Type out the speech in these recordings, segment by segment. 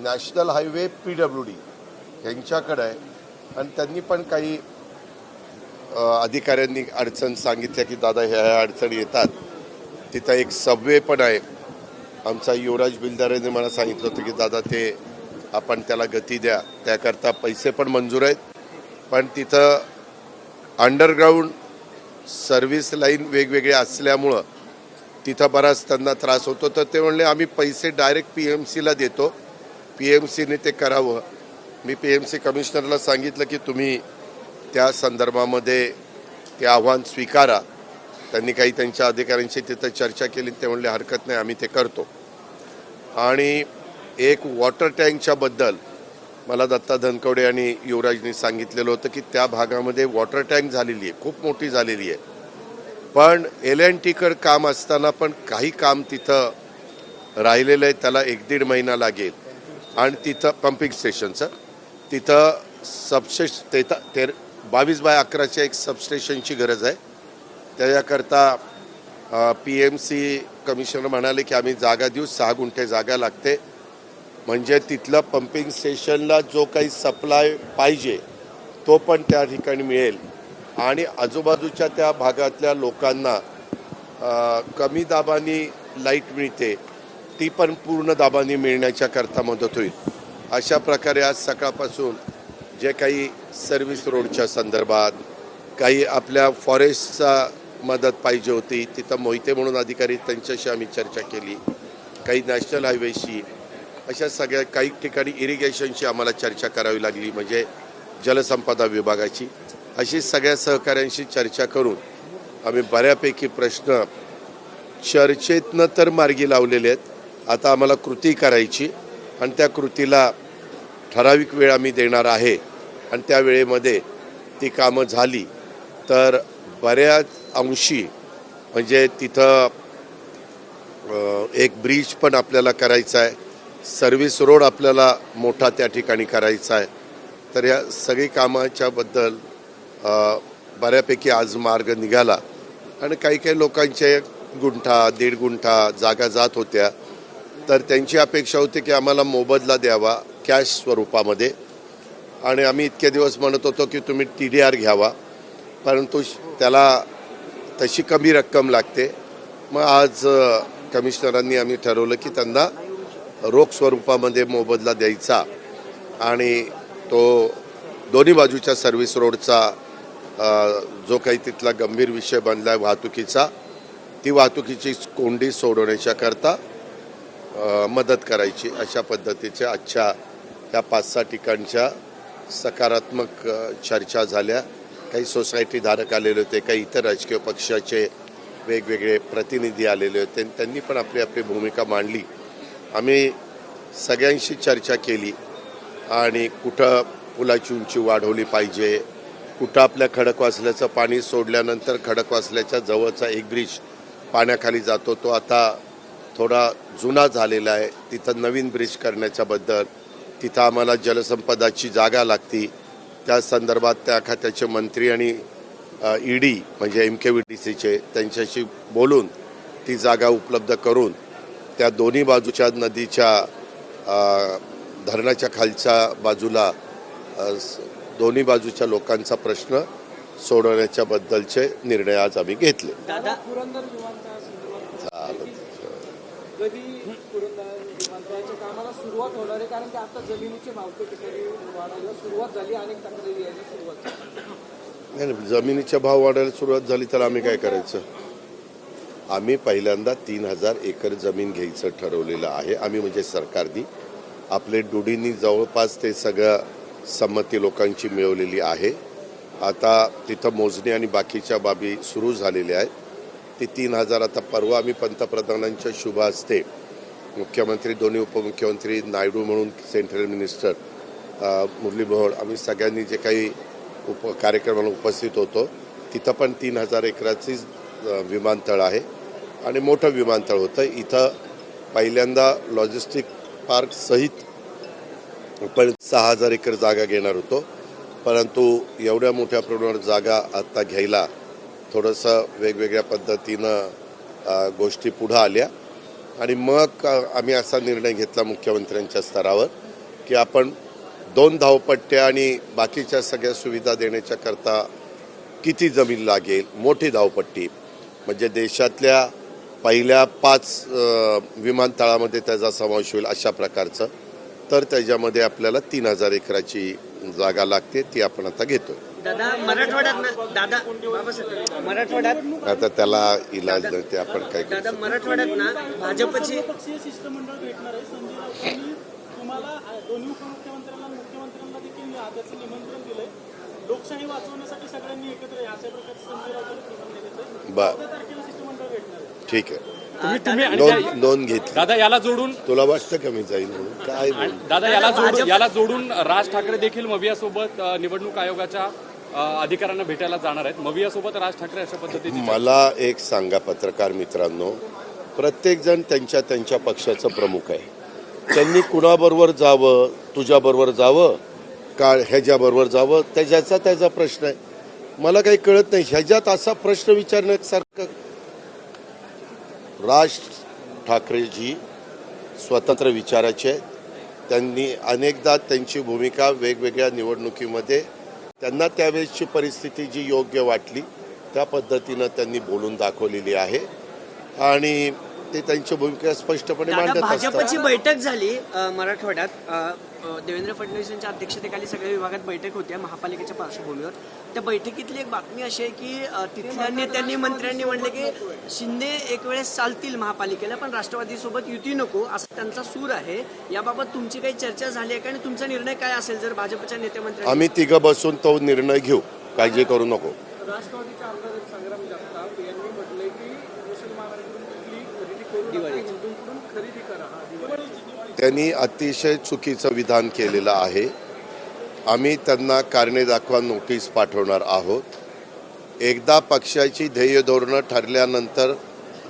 National highway P W D यांच्याकडे आहे. आणि त्यांनी पण काही अधिकाऱ्यांनी अडचण सांगितल्या की दादा ह्या ह्या अडचणी येतात. तिथं एक सबवे पण आहे. आमचा युवराज बिल्डरने मला सांगितलं होतं की दादा ते आपण त्याला गती द्या. त्याकरता पैसे पण मंजूर आहेत. पण तिथं अंडरग्राऊंड सर्व्हिस लाईन वेगवेगळे असल्यामुळं तिथं बराच त्यांना त्रास होतो. तर ते म्हणले आम्ही पैसे डायरेक्ट पी एम सीला देतो. पी एम सीने ते करावं. मी पी एम सी कमिशनरला सांगितलं की तुम्ही त्या संदर्भामध्ये ते आव्हान स्वीकारा. त्यांनी काही त्यांच्या अधिकाऱ्यांशी तिथं चर्चा केली ते म्हणले हरकत नाही आम्ही ते करतो. आणि एक वॉटर टँकच्याबद्दल मला दत्ता धनकवडे आणि युवराजनी सांगितलेलं होतं की त्या भागामध्ये वॉटर टँक झालेली आहे खूप मोठी झालेली आहे. पण एल एन टीकड काम असताना पण काही काम तिथं राहिलेलं आहे त्याला एक दीड महिना लागेल. आणि तिथं पंपिंग स्टेशनचं तिथं सबस्टेश तेता तेर बावीस बाय अकराच्या एक सबस्टेशनची गरज आहे. त्याच्याकरता पी एम सी कमिशनर म्हणाले की आम्ही जागा देऊ सहा गुंठे जागा लागते. म्हणजे तिथलं पंपिंग स्टेशनला जो काही सप्लाय पाहिजे तो पण त्या ठिकाणी मिळेल. आणि आजूबाजूच्या त्या भागातल्या लोकांना कमी दाबाने लाइट मिळते. ती पण पूर्ण दाबाने मिळण्याच्या करता मदत होईल. अशा प्रकारे आज सकाळपासून जे काही सर्व्हिस रोडच्या संदर्भात काही आपल्या फॉरेस्टचा मदत पाहिजे होती तिथं मोहिते म्हणून अधिकारी त्यांच्याशी आम्ही चर्चा केली. काही नॅशनल हायवेशी अशा सगळ्या काही ठिकाणी इरिगेशनशी आम्हाला चर्चा करावी लागली म्हणजे जलसंपदा विभागाची. अशी सगळ्या सहकाऱ्यांशी चर्चा करून आम्ही बऱ्यापैकी प्रश्न चर्चेतनं तर मार्गी लावलेले आहेत. आता आम्हाला कृती करायची आणि त्या कृतीला ठराविक वेळ आम्ही देणार आहे. आणि त्या वेळेमध्ये ती कामं झाली तर बऱ्याच अंशी म्हणजे तिथं एक ब्रिज पण आपल्याला करायचा आहे. सर्व्हिस रोड आपल्याला मोठा त्या ठिकाणी करायचा आहे. तर या सगळी कामाच्याबद्दल बऱ्यापैकी आज मार्ग निघाला. आणि काही काही लोकांचे गुंठा दीड गुंठा जागा जात होत्या. तर त्यांची अपेक्षा होती की आम्हाला मोबदला द्यावा कॅश स्वरूपामध्ये. आणि आम्ही इतके दिवस म्हणत होतो की तुम्ही टी डी आर घ्यावा परंतु श- त्याला तशी कमी रक्कम लागते. मग आज कमिशनरांनी आम्ही ठरवलं की त्यांना रोख स्वरूपामध्ये मोबदला द्यायचा. आणि तो दोन्ही बाजूच्या सर्व्हिस रोडचा जो काही तिथला गंभीर विषय बनला आहे वाहतुकीचा ती वाहतुकीची कोंडी सोडवण्याच्या करता मदत करायची अशा पद्धतीच्या आजच्या ह्या पाच सहा ठिकाणच्या सकारात्मक चर्चा झाल्या. काही सोसायटी धारक आलेले होते काही इतर राजकीय पक्षाचे वेगवेगळे प्रतिनिधी आलेले होते. त्यांनी पण आपली आपली भूमिका मांडली. आम्ही सगळ्यांशी चर्चा केली आणि कुठं पुलाची उंची वाढवली पाहिजे कुठं आपल्या खडकवासल्याचं पाणी सोडल्यानंतर खडकवासल्याच्या जवळचा एक ब्रिज पाण्याखाली जातो तो आता थोडा जुना झालेला आहे. तिथं नवीन ब्रिज करण्याच्या बद्दल तिथं आम्हाला जलसंपदाची जागा लागती. त्या संदर्भात त्या खात्याचे मंत्री आणि ई डी म्हणजे एम के व्ही डी सीचे त्यांच्याशी बोलून ती जागा उपलब्ध करून त्या दोन्ही बाजूच्या नदीच्या धरणाच्या खालच्या बाजूला दोन्ही बाजूच्या लोकांचा प्रश्न सोडवण्याच्या बद्दलचे निर्णय आज आम्ही घेतले. दादा पुरंदर विमानतळासंदर्भात कधी पुरंदर विमानतळाच्या कामाला सुरुवात होणार आहे कारण की आता जमिनीचे भाव त्या ठिकाणी वाढायला सुरुवात झाली अनेक तक्रारी यायला सुरुवात झाली. नाही जमिनीचा भाव वाढायला सुरुवात झाली तर आम्ही काय करायचं? आम्ही पहिल्यांदा तीन हजार एकर जमीन घ्यायचं ठरवलेलं आहे. आम्ही म्हणजे सरकारनी आपले डुडींनी जवळपास ते सगळ्या संमती लोकांची मिळवलेली आहे. आता तिथं मोजणी आणि बाकीच्या बाबी सुरू झालेल्या आहेत. ते तीन हजार आता परवा. आम्ही पंतप्रधानांच्या शुभ हस्ते मुख्यमंत्री दोन्ही उपमुख्यमंत्री नायडू म्हणून सेंट्रल मिनिस्टर मुरली मनोहर आम्ही सगळ्यांनी जे काही उप कार्यक्रमाला उपस्थित होतो तिथं पण तीन हजार एकराची विमानतळ आहे आणि मोठं विमानतळ होतं. इथं पहिल्यांदा लॉजिस्टिक पार्क सहित आपण सहा हजार एकर जागा घेणार होतो. परंतु एवढ्या मोठ्या प्रमाणावर जागा आत्ता घ्यायला थोडंसं वेगवेगळ्या पद्धतीनं गोष्टी पुढं आल्या. आणि मग आम्ही असा निर्णय घेतला मुख्यमंत्र्यांच्या स्तरावर की आपण दोन धावपट्ट्या आणि बाकीच्या सगळ्या सुविधा देण्याच्या करता किती जमीन लागेल मोठी धावपट्टी. म्हणजे देशातल्या पहिल्या पाच विमानतळामध्ये त्याचा समावेश होईल अशा प्रकारचं. तर त्याच्यामध्ये आपल्याला तीन हजार एकराची जागा लागते ती आपण आता घेतो दादा मराठवाड्यात दादा आता त्याला इलाज नाही ते आपण काय करू दादा मराठवाड्यात ना भाजपची पक्षीय शिष्टमंडळ भेटणार आहे. संजय राऊत यांनी तुम्हाला अ, दोन्ही उपमुख्यमंत्र्यांना आणि मुख्यमंत्र्यांना देखील त्याचं निमंत्रण दिलंय. लोकशाही वाचवण्यासाठी सगळ्यांनी एकत्र या. अशा प्रकारचे संजय राऊत निमंत्रण दिलंय. बर. चौदा तारखेला शिष्टमंडळ भेटणार आहे. ठीक आहे. तुम्ही तुम्ही आणि नोंद घेतली. दादा याला जोडून तुला वाटतं का मी जाईल म्हणून? काय दादा याला जोडून याला जोडून राज ठाकरे देखील मवियासोबत अ, निवडणूक आयोगाच्या अधिकाऱ्यांना भेटायला जाणार आहेत. मवियासोबत राज ठाकरे अशा पद्धतीने मला एक सांगा पत्रकार मित्रांनो. प्रत्येकजण त्यांच्या त्यांच्या पक्षाचं प्रमुख आहे. त्यांनी कुणाबरोबर जावं तुझ्याबरोबर जावं का ह्याच्याबरोबर जावं त्याच्याचा त्याचा प्रश्न आहे. मला काही कळत नाही. ह्याच्यात असा प्रश्न विचारण्यासारखं राज ठाकरेजी स्वतंत्र विचाराचे आहेत. त्यांनी अनेकदा त्यांची भूमिका वेगवेगळ्या निवडणुकीमध्ये त्यांना त्यावेळेसची परिस्थिती जी योग्य वाटली त्या पद्धतीनं त्यांनी बोलून दाखवलेली आहे. आणि ते त्यांची भूमिका स्पष्टपणे दादा मांडत भाजपची असतात. बैठक झाली अ, मराठवाड्यात. अ, अ, देवेंद्र फडणवीस यांच्या अध्यक्षतेखाली सगळ्या विभागात बैठक होत्या महापालिकेच्या पार्श्वभूमीवर. त्या बैठकीतली एक बातमी अशी आहे की अ, तिथल्या नेत्यांनी मंत्र्यांनी म्हणले की शिंदे एक वेळेस चालतील महापालिकेला पण राष्ट्रवादीसोबत युती नको असा त्यांचा सूर आहे. याबाबत तुमची काही चर्चा झाली आहे का? आणि तुमचा निर्णय काय असेल जर भाजपच्या नेते मंत्र्यांनी आम्ही तिघं बसून तो निर्णय घेऊ. काळजी करू नको. राष्ट्रवादीचे आमदार संग्राम जगताप यांनी म्हटलंय की मुसलमानांकडून कुठली खरेदी करू नका हिंदूंकडून खरेदी करा हा दिवाळी त्यांनी अतिशय चुकीचं विधान केलेलं आहे. आम्ही त्यांना कारणे दाखवा नोटीस पाठवणार आहोत. एकदा पक्षाची ध्येय धोरणं ठरल्यानंतर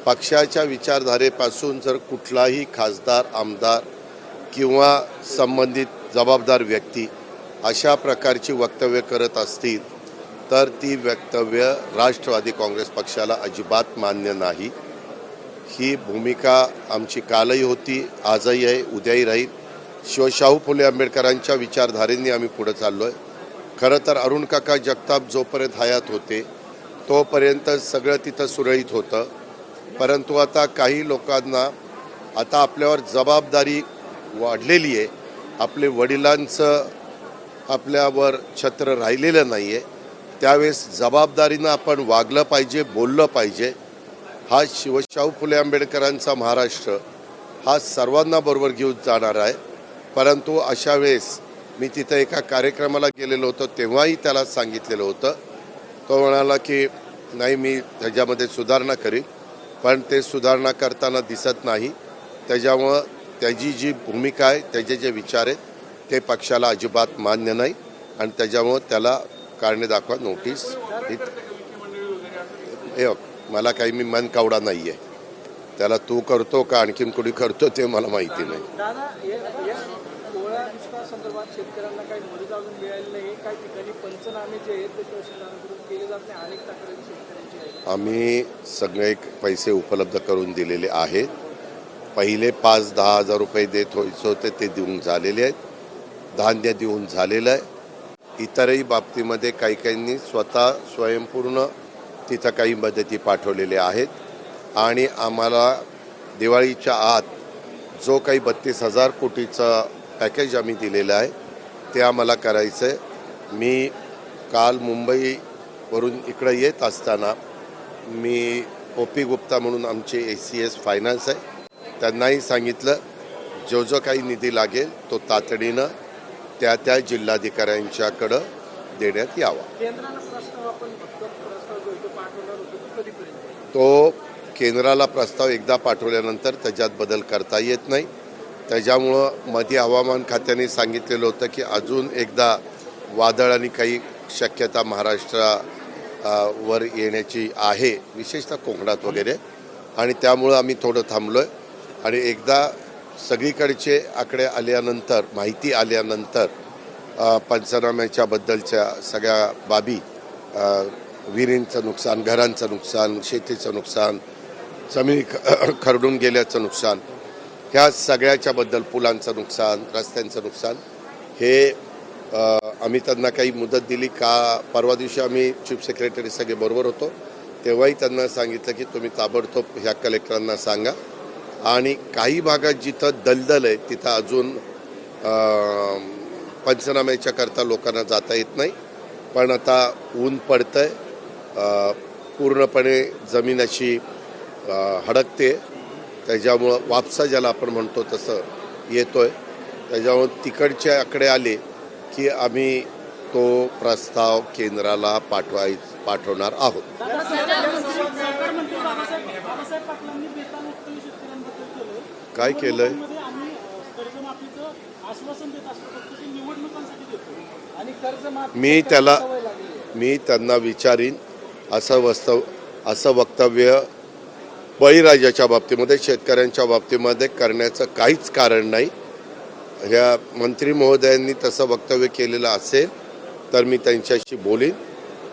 पक्षाच्या विचारधारेपासून जर कुठलाही खासदार आमदार किंवा संबंधित जबाबदार व्यक्ती अशा प्रकारची वक्तव्य करत असतील तर ती वक्तव्य राष्ट्रवादी काँग्रेस पक्षाला अजिबात मान्य नाही. ही भूमिका आमची कालही होती आजही आहे उद्याही राहील. शिवशाहू फुले आंबेडकरांच्या विचारधारेने आम्ही पुढे चाललो आहे खरं तर अरुण काका जगताप जोपर्यंत हयात होते तोपर्यंत सगळं तिथं सुरळीत होतं. परंतु आता काही लोकांना आता आपल्यावर जबाबदारी वाढलेली आहे. आपले वडिलांचं आपल्यावर छत्र राहिलेलं नाही आहे त्यावेळेस जबाबदारीनं आपण वागलं पाहिजे बोललं पाहिजे. हा शिवशाहू फुले आंबेडकरांचा महाराष्ट्र हा सर्वांना बरोबर घेऊन जाणार आहे. परंतु अशा वेळेस मी तिथं एका कार्यक्रमाला गेलेलो होतो तेव्हाही त्याला सांगितलेलं होतं. तो म्हणाला की नाही मी त्याच्यामध्ये सुधारणा करीन. पण ते सुधारणा करताना दिसत नाही. त्याच्यामुळं त्याची जी भूमिका आहे त्याचे जे विचार आहेत ते पक्षाला अजिबात मान्य नाही. आणि त्याच्यामुळं त्याला कारणे दाखवा नोटीस. हे मला काही मी मन कावडा नाही आहे त्याला तू करतो का आणखीन कोणी करतो ते मला माहिती नाही. आम्ही सगळे पैसे उपलब्ध करून दिलेले आहेत. पहिले पाच दहा हजार रुपये देत व्हायचे होते ते देऊन झालेले आहेत. धान्य देऊन झालेलं आहे. इतरही बाबतीमध्ये काही काहींनी स्वतः स्वयंपूर्ण तिथं काही मदती पाठवलेल्या आहेत. आणि आम्हाला दिवाळीच्या आत जो काही बत्तीस हजार कोटीचं पॅकेज आम्ही दिलेलं आहे ते आम्हाला करायचं आहे. मी काल मुंबईवरून इकडं येत असताना मी ओ पी गुप्ता म्हणून आमचे ए सी एस फायनान्स आहे. त्यांनाही सांगितलं जो जो काही निधी लागेल तो तातडीनं त्या त्या जिल्हाधिकाऱ्यांच्याकडं देण्यात यावा. तो केंद्राला प्रस्ताव एकदा पाठवल्यानंतर त्याच्यात बदल करता येत नाही. त्याच्यामुळं मध्ये हवामान खात्याने सांगितलेलं होतं की अजून एकदा वादळ आणि काही शक्यता महाराष्ट्रा वर येण्याची आहे विशेषतः कोकणात वगैरे. आणि त्यामुळं आम्ही थोडं थांबलो आहे आणि एकदा सगळीकडचे आकडे आल्यानंतर माहिती आल्यानंतर पंचनाम्याच्याबद्दलच्या पंचनाम्याच्या बद्दलच्या सगळ्या बाबी विहिरींचं नुकसान घरांचं नुकसान शेतीचं नुकसान जमिनी खरडून गेल्याचं नुकसान ह्या सगळ्याच्याबद्दल पुलांचं नुकसान रस्त्यांचं नुकसान हे आम्ही त्यांना काही मुदत दिली का परवा दिवशी आम्ही चीफ सेक्रेटरी सगळे बरोबर होतो तेव्हाही त्यांना सांगितलं की तुम्ही ताबडतोब ह्या कलेक्टरांना सांगा. आणि काही भागात जिथं दलदल आहे तिथं अजून अ, पंचनाम्याच्या करता लोकांना जाता येत नाही. पण आता ऊन पडतं आहे पूर्णपणे जमिनाशी हडकते. त्याच्यामुळं वापसा ज्याला आपण म्हणतो तसं येतोय. त्याच्यामुळं तिकडचे आकडे आले की आम्ही तो प्रस्ताव केंद्राला पाठवाय पाठवणार आहोत. केलं काय केलंय? मी त्याला मी त्यांना विचारीन असं वस्तव असं वक्तव्य बळीराजाच्या बाबतीमध्ये शेतकऱ्यांच्या बाबतीमध्ये करण्याचं काहीच कारण नाही. ह्या मंत्री महोदयांनी तसं वक्तव्य केलेलं असेल तर मी त्यांच्याशी बोलीन.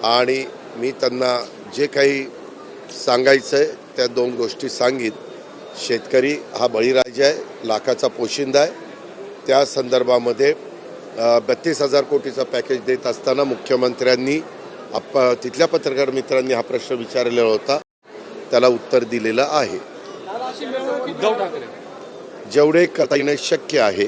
आणि मी त्यांना जे काही सांगायचं आहे त्या दोन गोष्टी सांगीन. शेतकरी हा बळीराजा आहे लाखाचा पोशिंदा आहे. त्या संदर्भामध्ये बत्तीस हजार कोटीचं पॅकेज देत असताना मुख्यमंत्र्यांनी आप तिथल्या पत्रकार मित्रांनी हा प्रश्न विचारलेला होता. त्याला उत्तर दिलेलं आहे. जेवढे करता येणं शक्य आहे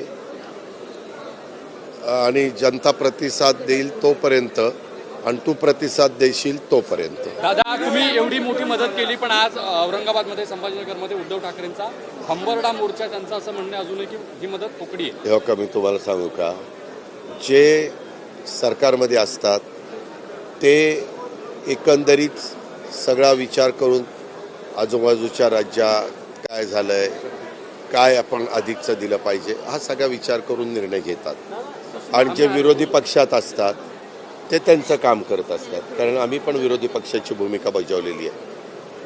आणि जनता प्रतिसाद देईल तोपर्यंत आणि तू प्रतिसाद देशील तोपर्यंत. दादा तुम्ही एवढी मोठी मदत केली पण आज औरंगाबादमध्ये संभाजीनगरमध्ये उद्धव ठाकरेंचा हंबरडा मोर्चा त्यांचं असं म्हणणं अजूनही की ही मदत फुकडी आहे. तेव्हा का मी तुम्हाला सांगू का? जे सरकारमध्ये असतात ते एकंदरीत सगळा विचार करून आजूबाजूच्या राज्यात काय झालं आहे काय आपण अधिकचं दिलं पाहिजे हा सगळा विचार करून निर्णय घेतात. आणि जे विरोधी पक्षात असतात ते त्यांचं काम करत असतात. कारण आम्ही पण विरोधी पक्षाची भूमिका बजावलेली आहे.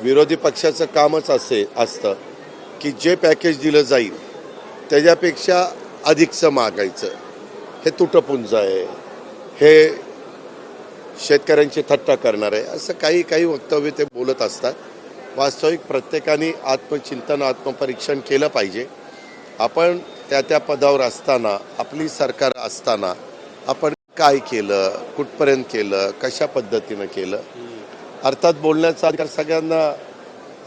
विरोधी पक्षाचं कामच असे असतं की जे पॅकेज दिलं जाईल त्याच्यापेक्षा अधिकचं मागायचं. हे तुटपुंज आहे. हे शेतकऱ्यांची थट्टा करणार आहे असं काही काही वक्तव्य ते बोलत असतात. वास्तविक प्रत्येकाने आत्मचिंतन आत्मपरीक्षण केलं पाहिजे. आपण त्या त्या पदावर असताना आपली सरकार असताना आपण काय केलं कुठपर्यंत केलं कशा पद्धतीनं केलं? अर्थात बोलण्याचा अधिकार सगळ्यांना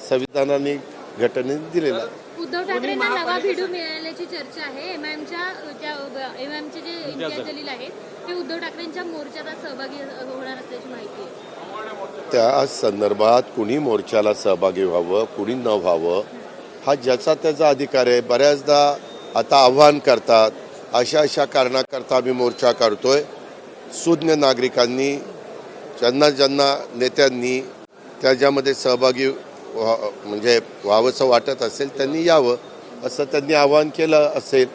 संविधानाने घटनेने दिलेला आहे. उद्धव ठाकरेंना नवा भिडू मिळाल्याची चर्चा आहे. एमआयएमच्या ज्या एमआयएमचे जे इम्तियाज जलील आहेत ते उद्धव ठाकरेंच्या मोर्चात आज सहभागी होणार असल्याची माहिती आहे. त्या संदर्भात कुणी मोर्चाला सहभागी व्हावं कुणी न व्हावं हा ज्याचा त्याचा अधिकार आहे. बऱ्याचदा आता आव्हान करतात अशा अशा कारणाकरता आम्ही मोर्चा काढतोय. सुज्ञ नागरिकांनी ज्यांना ज्यांना नेत्यांनी त्याच्यामध्ये सहभागी म्हणजे व्हावंसं वाटत असेल त्यांनी यावं असं त्यांनी आवाहन केलं असेल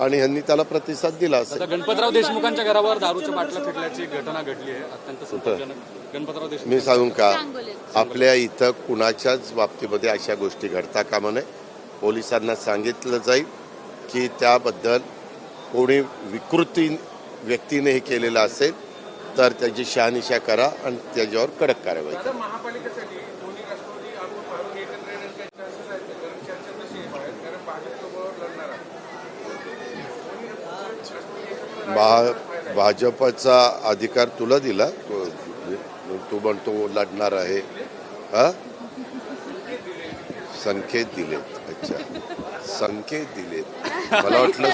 आणि ह्यांनी त्याला प्रतिसाद दिला असेल. आता गणपतराव देशमुखांच्या घरावर दारूच्या बाटल्या फेकल्याची घटना घडली आहे अत्यंत संतापजनक गणपतराव देशमुख. मी सांगू का आपल्या इथं कुणाच्याच बाबतीमध्ये अशा गोष्टी घडता कामा नये. पोलिसांना सांगितलं जाईल की त्याबद्दल कोणी विकृती व्यक्तीने हे केलेलं असेल तर त्याची शहानिशा करा आणि त्याच्यावर कडक कारवाई करा. महापालिकेसाठी दोन्ही राष्ट्रवादी आपण पाहून एकत्र येण्याच्या चान्सेस आहेत का? कारण चर्चा तशी आहे बाहेर कारण भाजपसोबत लढणार भा भाजपचा अधिकार तुला दिला? तू म्हणतो लढणार आहे. हा? संकेत दिलेत. अच्छा. संकेत दिलेत. मला वाटलं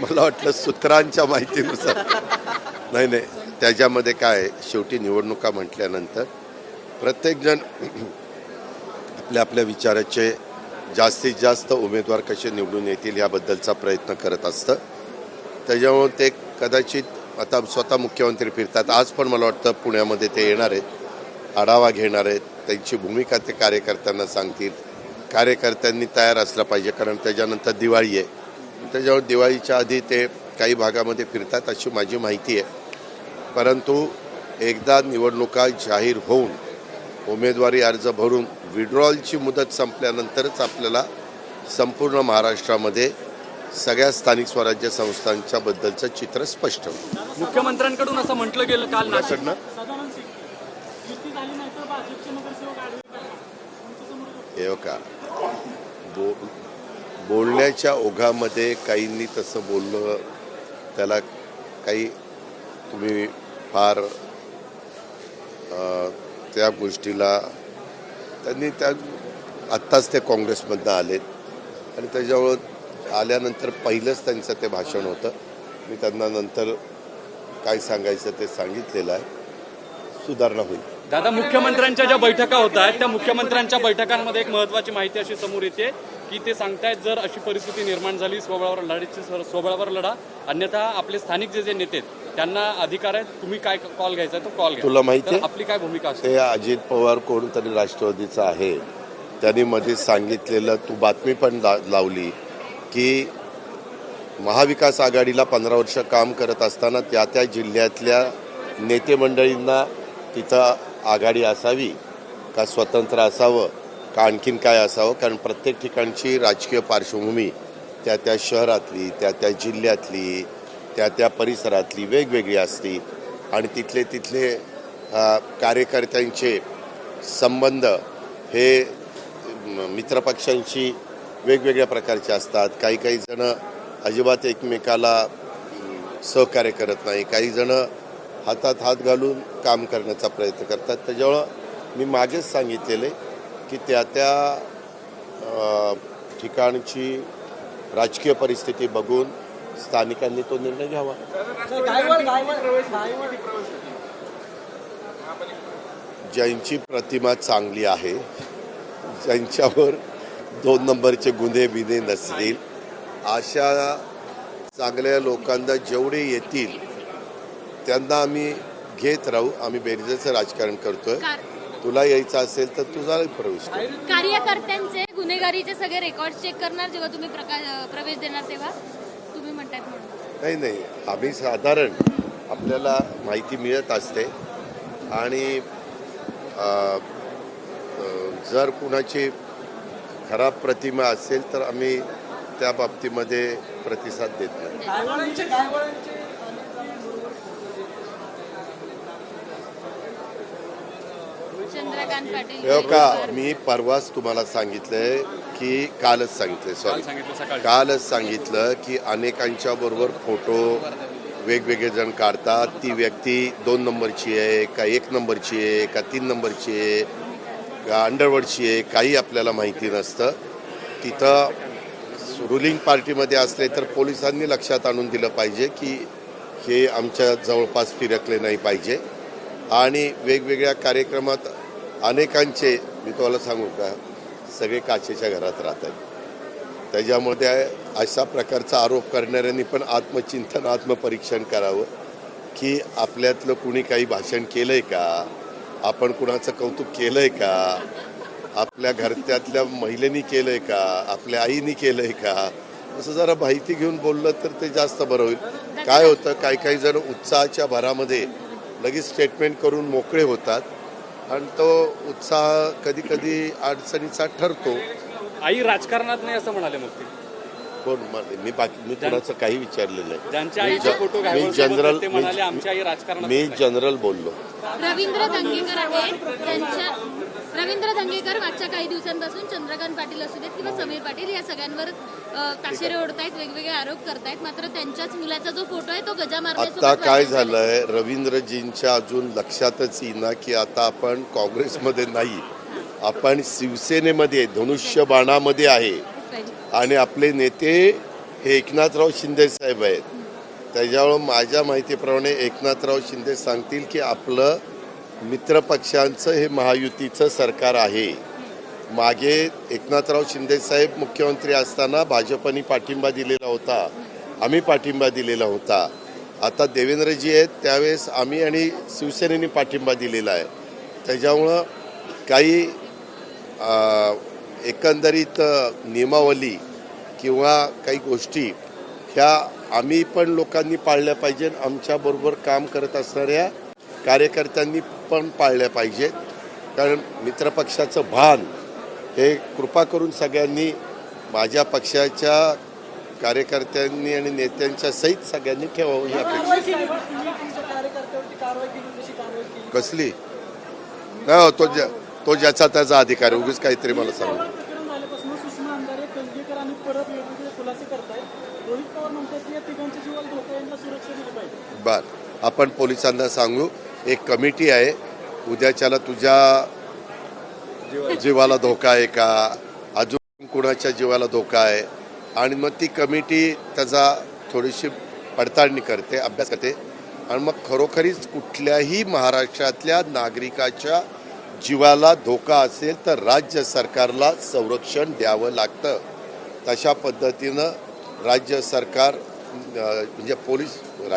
मला वाटलं सूत्रांच्या माहितीनुसार. नाही नाही. त्याच्यामध्ये काय आहे, शेवटी निवडणुका म्हटल्यानंतर प्रत्येकजण आपल्या आपल्या विचाराचे जास्तीत जास्त उमेदवार कसे निवडून येतील याबद्दलचा प्रयत्न करत असतं. त्याच्यामुळे ते कदाचित आता स्वतः मुख्यमंत्री फिरतात. आज पण मला वाटतं पुण्यामध्ये ते येणार आहेत. आढावा घेणार आहेत. त्यांची भूमिका ते कार्यकर्त्यांना सांगतील. कार्यकर्त्यांनी तयार असलं पाहिजे कारण त्याच्यानंतर दिवाळी आहे. त्याच्यामुळे दिवाळीच्या आधी ते काही भागामध्ये फिरतात अशी माझी माहिती आहे. परंतु एकदा निवडणुका जाहीर होऊन उमेदवारी अर्ज भरून विड्रॉलची मुदत संपल्यानंतरच आपल्याला संपूर्ण महाराष्ट्रामध्ये सगळ्या स्थानिक स्वराज्य संस्थांच्या बद्दलचं चित्र स्पष्ट. होईल मुख्यमंत्र्यांकडून असं म्हटलं गेलं काल नाशिक कुणाकडनं? हे का बो बोलण्याच्या ओघामध्ये काहींनी तसं बोललं त्याला काही तुम्ही फार अ, त्या गोष्टीला त्यांनी त्या आत्ताच ते काँग्रेसमधनं आलेत. आणि त्याच्यामुळं आल्यानंतर पहिलंच त्यांचं ते भाषण होतं. मी त्यांना नंतर काय सांगायचं ते सांगितलेलं आहे. सुधारणा होईल. दादा मुख्यमंत्र्यांच्या ज्या बैठका होत आहेत त्या मुख्यमंत्र्यांच्या बैठकांमध्ये एक महत्वाची माहिती अशी समोर येते की ते सांगतायत जर अशी परिस्थिती निर्माण झाली स्वबळावर लढायची स्वबळावर लढा अन्यथा आपले स्थानिक जे जे नेते आहेत, त्यांना अधिकार आहेत तुम्ही काय कॉल घ्यायचा तो कॉल घ्या. तुला माहिती? आपली काय भूमिका असते अजित पवार कोणतरी राष्ट्रवादीचा आहे. त्यांनी मध्ये सांगितलेलं तू बातमी पण लावली. की महाविकास आघाडीला पंधरा वर्ष काम करत असताना त्या त्या जिल्ह्यातल्या नेते मंडळींना तिथं आघाडी असावी का स्वतंत्र असावं का आणखीन काय असावं? कारण प्रत्येक ठिकाणची राजकीय पार्श्वभूमी त्या त्या शहरातली त्या त्या जिल्ह्यातली त्या त्या परिसरातली वेगवेगळी असती. आणि तिथले तिथले कार्यकर्त्यांचे संबंध हे मित्रपक्षांशी वेगवेगळ्या प्रकारचे असतात. काही काही जण अजिबात एकमेकाला सहकार्य करत नाही. काही जण हातात हात घालून काम करण्याचा प्रयत्न करतात. त्याच्यामुळं मी मागेच सांगितलेलं की त्या त्या ठिकाणची राजकीय परिस्थिती बघून स्थानिकांनी तो निर्णय घ्यावा. ज्यांची प्रतिमा चांगली आहे ज्यांच्यावर दोन नंबरचे गुन्हे बिन्हे नसतील. अशा चांगल्या लोकांना जेवढे येतील त्यांना आम्ही घेत राहू. आम्ही बेरजेचं राजकारण करतोय. कार- तुला यायचं असेल तर तुझा प्रवेश कर. कार्यकर्त्यांचे गुन्हेगारीचे सगळे रेकॉर्ड चेक करणार जेव्हा तुम्ही प्रवेश देणार तेव्हा? तुम्ही म्हणतायत म्हणून. नाही नाही. आम्ही साधारण आपल्याला माहिती मिळत असते. आणि जर कुणाची खराब प्रतिमा असेल तर आम्ही त्या बाबतीमध्ये प्रतिसाद देत नाही. हो का? मी परवाच तुम्हाला सांगितलंय की कालच सांगितलंय सॉरी कालच सांगितलं की अनेकांच्या बरोबर फोटो वेगवेगळे जण काढतात. ती व्यक्ती दोन नंबरची आहे का एक नंबरची आहे का तीन नंबरची आहे. अंडरवर्डची आहे काही आपल्याला माहिती नसतं. तिथं रुलिंग पार्टीमध्ये असले तर पोलिसांनी लक्षात आणून दिलं पाहिजे की हे आमच्या जवळपास फिरकले नाही पाहिजे. आणि वेगवेगळ्या कार्यक्रमात अनेकांचे मी तुम्हाला सांगू का सगळे काचेच्या घरात राहतात त्याच्यामध्ये अशा प्रकारचा आरोप करणाऱ्यांनी पण आत्मचिंतन आत्मपरीक्षण करावं की आपल्यातलं कुणी काही भाषण केलं आहे का? आपण कुणाचं कौतुक केलंय का? आपल्या घरत्यातल्या महिलेनी केलंय का? आपल्या आईनी केलंय का? असं जरा माहिती घेऊन बोललं तर ते जास्त बरं होईल. काय होतं? काही काही जण उत्साहाच्या भरामध्ये लगेच स्टेटमेंट करून मोकळे होतात. आणि तो उत्साह कधी कधी अडचणीचा ठरतो. आई राजकारणात नाही असं म्हणाले मग कोण मी बाकी मी कोणाचं काही विचारलेलं नाही. मी जनरल मी. जनरल बोललो. रवींद्र धंगेकर आहेत त्यांच्या रवींद्र धंगेकर मागच्या काही दिवसांपासून चंद्रकांत पाटील असू देत किंवा समीर पाटील या सगळ्यांवर ताशेरे ओढतायत वेगवेगळे आरोप करतायत. मात्र त्यांच्याच मुलाचा जो फोटो आहे तो गजा आता काय झालाय. रवींद्रजींच्या अजून लक्षातच येईना की आता आपण काँग्रेसमध्ये नाही. आपण शिवसेनेमध्ये धनुष्यबाणामध्ये आहे. आणि आपले नेते हे एकनाथराव शिंदे साहेब आहेत. त्याच्यामुळं माझ्या माहितीप्रमाणे एकनाथराव शिंदे सांगतील की आपलं मित्रपक्षांचं हे महायुतीचं सरकार आहे. मागे एकनाथराव शिंदे साहेब मुख्यमंत्री असताना भाजपनी पाठिंबा दिलेला होता. आम्ही पाठिंबा दिलेला होता. आता देवेंद्रजी आहेत त्यावेळेस आम्ही आणि शिवसेनेने पाठिंबा दिलेला आहे. त्याच्यामुळं काही एकंदरीत नियमावली किंवा काही गोष्टी ह्या आम्ही पण लोकांनी पाळल्या पाहिजेत. आमच्याबरोबर काम करत असणाऱ्या कार्यकर्त्यांनी पण पाळल्या पाहिजेत. कारण मित्रपक्षाचं भान हे कृपा करून सगळ्यांनी माझ्या पक्षाच्या कार्यकर्त्यांनी आणि नेत्यांच्या सहित सगळ्यांनी ठेवावं ही अपेक्षा. कसली? नाही तो ज्या तो ज्याचा त्याचा अधिकार आहे. उगीच काहीतरी मला सांगू बर. आपण पोलिसांना सांगू एक कमिटी आहे. उद्याच्याला तुझ्या जीवाला धोका आहे का? अजून कुणाच्या जीवाला धोका आहे? आणि मग ती कमिटी त्याचा थोडीशी पडताळणी करते अभ्यास करते. आणि मग खरोखरीच कुठल्याही महाराष्ट्रातल्या नागरिकाच्या जीवाला धोका असेल तर राज्य सरकारला संरक्षण द्यावं लागतं. तशा पद्धतीनं राज्य सरकार म्हणजे पोलीस